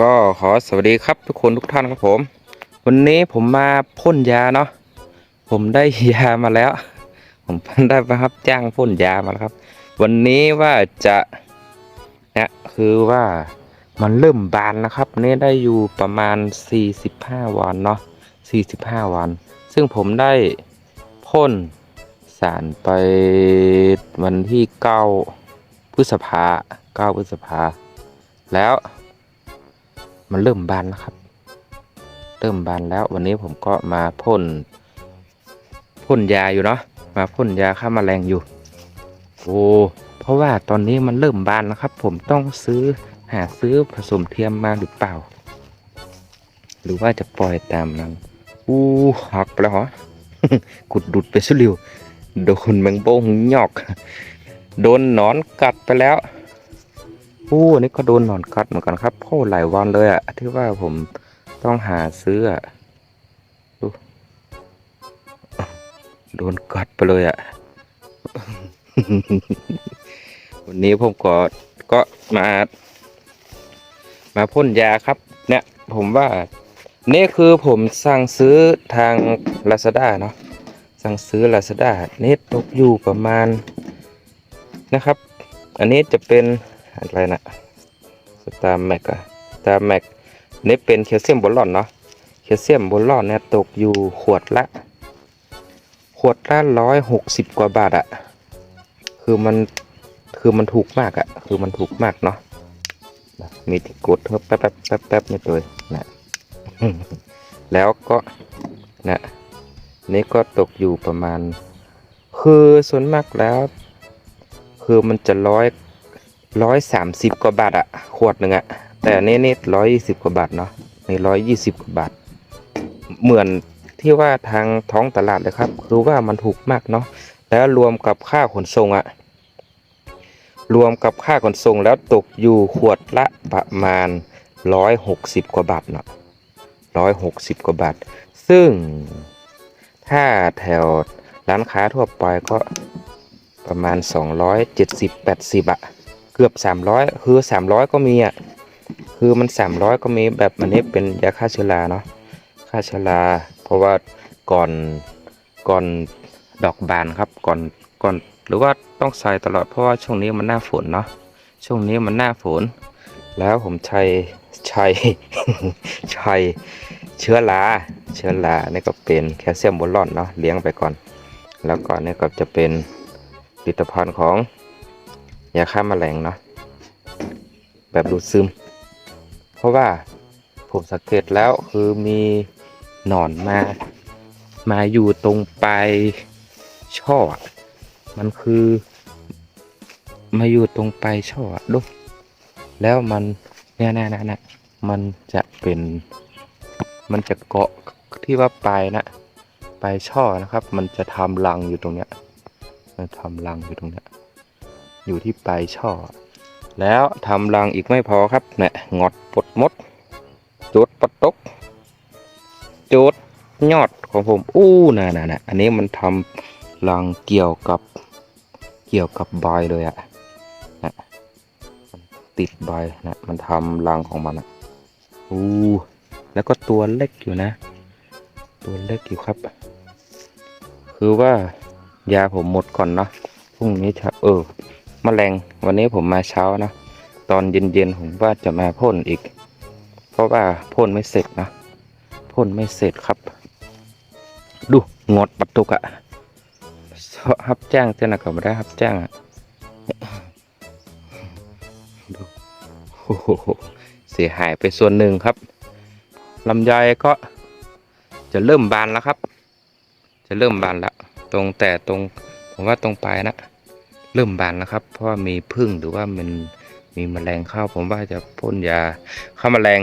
ก็ขอสวัสดีครับทุกคนทุกท่านครับผม วันนี้ผมมาพ่นยาเนาะผมได้ยามาแล้ว ผมได้มาครับจ้างพ่นยามาแล้วครับ วันนี้ว่าจะเนี่ยคือว่ามันเริ่มบานนะครับนี่ได้อยู่ประมาณ 45 วันเนาะ45 วัน ซึ่งผมได้พ่นสารไปวันที่ 9 พฤษภา9พฤษภาแล้ว มันเริ่มบานแล้วครับ เริ่มบานแล้ววันนี้ผมก็มาพ่นพ่นยาอยู่เนาะมาพ่นยาฆ่าแมลงอยู่ โอ้เพราะว่าตอนนี้มันเริ่มบานแล้วครับ ผมต้องซื้อหาซื้อผสมเทียมมาหรือเปล่า หรือว่าจะปล่อยตามนั้นอู้หักไปแล้วเหรอกุดดุดไปสุดเริวโดนแมงโบ้งยอก โดนหนอนกัดไปแล้ว อู้อันนี่ก็โดนหนอนกัดเหมือนกันครับโอ้หลายวันเลยอะที่ว่าผมต้องหาซื้ออะดูโดนกัดไปเลยอะวันนี้ผมก็ก็มา มาพ่นยาครับ เนี่ย ผมว่า นี่คือผมสั่งซื้อทาง Lazada เนาะสั่งซื้อ Lazada นี่ตกอยู่ประมาณนะครับ อันนี้จะเป็น อะไรนะสตาร์แม็กอะสตาร์แม็กนี่เป็นแคลเซียมบอลลอนเนาะแคลเซียมบอลลอนเนี่ยตกอยู่ขวดละ ขวดละร้อยหกสิบกว่าบาทอะคือมันคือมันถูกมากอะคือมันถูกมากเนาะมีที่กดเพิ่มแป๊บแป๊บแป๊บแป๊บนี่เลยนะแล้วก็นะนี่ก็ตกอยู่ประมาณ คือส่วนมากแล้ว คือมันจะร้อย ร้อยสามสิบกว่าบาทอะขวดหนึ่งอะแต่อันนี่นี่ร้อยยี่สิบกว่าบาทเนาะในร้อยยี่สิบกว่าบาท เหมือนที่ว่าทางท้องตลาดเลยครับ คือว่ามันถูกมากเนาะแล้วรวมกับค่าขนส่งอะรวมกับค่าขนส่งแล้วตกอยู่ขวดละประมาณร้อยหกสิบกว่าบาทเนาะร้อยหกสิบกว่าบาท ซึ่งถ้าแถวร้านค้าทั่วไปก็ประมาณ270 80อะ เกือบ 300 คือ 300 ก็มีอะคือมัน 300 ก็มีแบบอันนี้เป็นยาฆ่าเชื้อราเนาะฆ่าเชื้อราเพราะว่าก่อนก่อนดอกบานครับก่อนก่อนหรือว่าต้องใส่ตลอดเพราะว่าช่วงนี้มันหน้าฝนเนาะช่วงนี้มันหน้าฝน แล้วผมใช้ใช้ใช้เชื้อราเชื้อรานี่ก็เป็นแคลเซียมบอลลอนเนาะเลี้ยงไปก่อน แล้วก็นี่ก็จะเป็นผลิตภัณฑ์ของ ยาฆ่ามแมลงเนาะแบบดูดซึม เพราะว่าผมสังเกตแล้วคือมีหนอนมา มาอยู่ตรงปลายช่อ มันคือ มาอยู่ตรงปลายช่อดูแล้วมันเนี่ยนะนะนะมันจะเป็น มันจะเกาะที่ว่าปลายนะปลายช่อนะครับ มันจะทำรังอยู่ตรงเนี้ยมันทำรังอยู่ตรงเนี้ย อยู่ที่ปลายช่อ แล้วทำรังอีกไม่พอครับเนี่ยงอดปดมดจุดปดตกจุดยอดของผมอู้น่ะน่ะน่ะอันนี้มันทำรังเกี่ยวกับเกี่ยวกับใบเลยอะนะมันติดใบนะมันทำรังของมันอะอู้แล้วก็ตัวเล็กอยู่นะ ตัวเล็กอยู่ครับ คือว่ายาผมหมดก่อนเนาะพรุ่งนี้เช้าเออ มแมลงวันนี้ผมมาเช้านะ ตอนเย็นๆผมว่าจะมาพ่นอีก เพราะว่าพ่นไม่เสร็จนะพ่นไม่เสร็จครับ ดูงดปัดตุกอะฮับแจ้งเจ้าหน้าก็ไม่ได้ฮับแจ้งอะดูโอ้โหเสียหายไปส่วนหนึ่งครับลำไยก็จะเริ่มบานแล้วครับ จะเริ่มบานแล้ว ตรงแต่ตรงผมว่าตรงปลายนะ เริ่มบานแล้วครับ เพราะว่ามีพึ่งหรือว่ามันมีแมลงเข้า ผมว่าจะพ่นยาฆ่าแมลง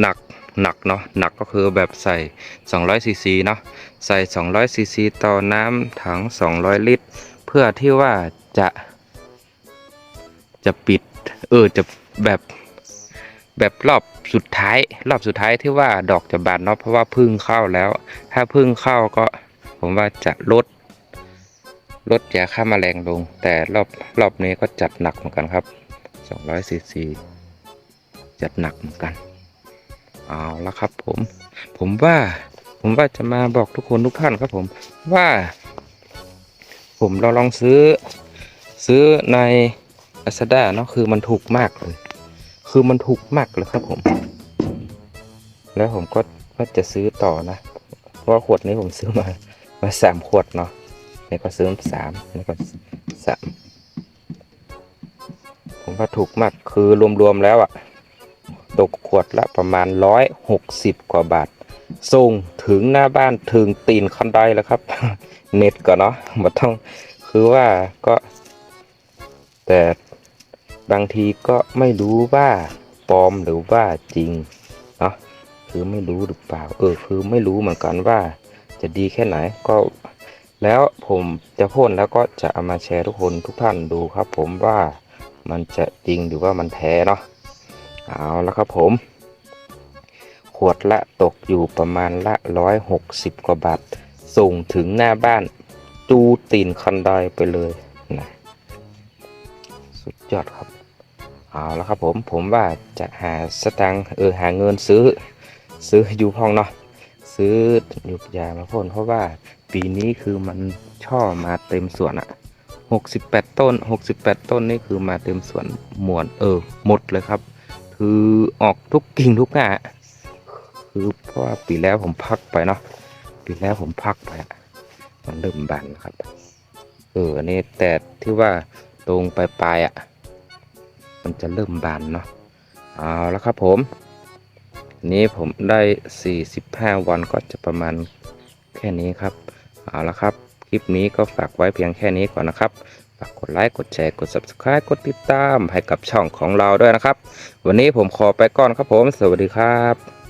หนักหนักเนาะหนักก็คือแบบใส่200ซีซีเนาะใส่200ซีซีต่อน้ำถัง 200 ลิตร เพื่อที่ว่าจะจะปิดเออจะแบบแบบรอบสุดท้าย รอบสุดท้ายที่ว่าดอกจะบานเนาะเพราะว่าพึ่งเข้าแล้ว ถ้าพึ่งเข้าก็ผมว่าจะลด ลดยาฆ่าแมลงลง แต่รอบรอบนี้ก็จัดหนักเหมือนกันครับ200ซีซีจะหนักเหมือนกันเอาละครับผม ผมว่าผมว่าจะมาบอกทุกคนทุกท่านครับผมว่า ผมเราลองซื้อ ซื้อใน Lazada เนาะคือมันถูกมากเลย คือมันถูกมากเลยครับผม แล้วผมก็ว่าจะซื้อต่อนะ เพราะขวดนี้ผมซื้อมามาสามขวดเนาะ นี่ก็ซื้อสามนี่ก็สามผมว่าถูกมากคือรวมๆแล้วอะตกขวดละประมาณร้อยหกสิบกว่าบาทส่งถึงหน้าบ้านถึงตีนคันไดแล้วครับ เน็ตก่อนเนาะมาต้องคือว่าก็ แต่บางทีก็ไม่รู้ว่าปลอมหรือว่าจริงเนาะคือไม่รู้หรือเปล่า เออ คือไม่รู้เหมือนกันว่าจะดีแค่ไหนก็ แล้วผมจะพ่นแล้วก็จะเอามาแชร์ทุกคนทุกท่านดูครับ ผมว่ามันจะจริงหรือว่ามันแท้เนาะเอาแล้วครับผม ขวดละตกอยู่ประมาณละร้อยหกสิบกว่าบาท ส่งถึงหน้าบ้าน จูตีนคันไดไปเลยนะสุดยอดครับ เอาแล้วครับผมผมว่าจะหาสตังเออหาเงินซื้อ ซื้ออยู่ห้องเนาะซื้อหยุกยามาพ่นเพราะว่า ปีนี้คือมันช่อมาเต็มสวนอะหกสิบแปดต้นหกสิบแปดต้นนี่คือมาเต็มสวนหมวนเออหมดเลยครับ คือออกทุกกิ่งทุกหน้าคือเพราะว่าปีแล้วผมพักไปเนาะปีแล้วผมพักไปอะมันเริ่มบานครับ เออนนี้แต่ที่ว่าตรงปลายๆอะ มันจะเริ่มบานเนาะเอาแล้วครับผมนนี้ผมได้ 45 วันก็จะประมาณแค่นี้ครับ เอาละครับ คลิปนี้ก็ฝากไว้เพียงแค่นี้ก่อนนะครับ ฝากกดไลค์ กดแชร์ กด Subscribe กดติดตามให้กับช่องของเราด้วยนะครับ วันนี้ผมขอไปก่อนครับผม สวัสดีครับ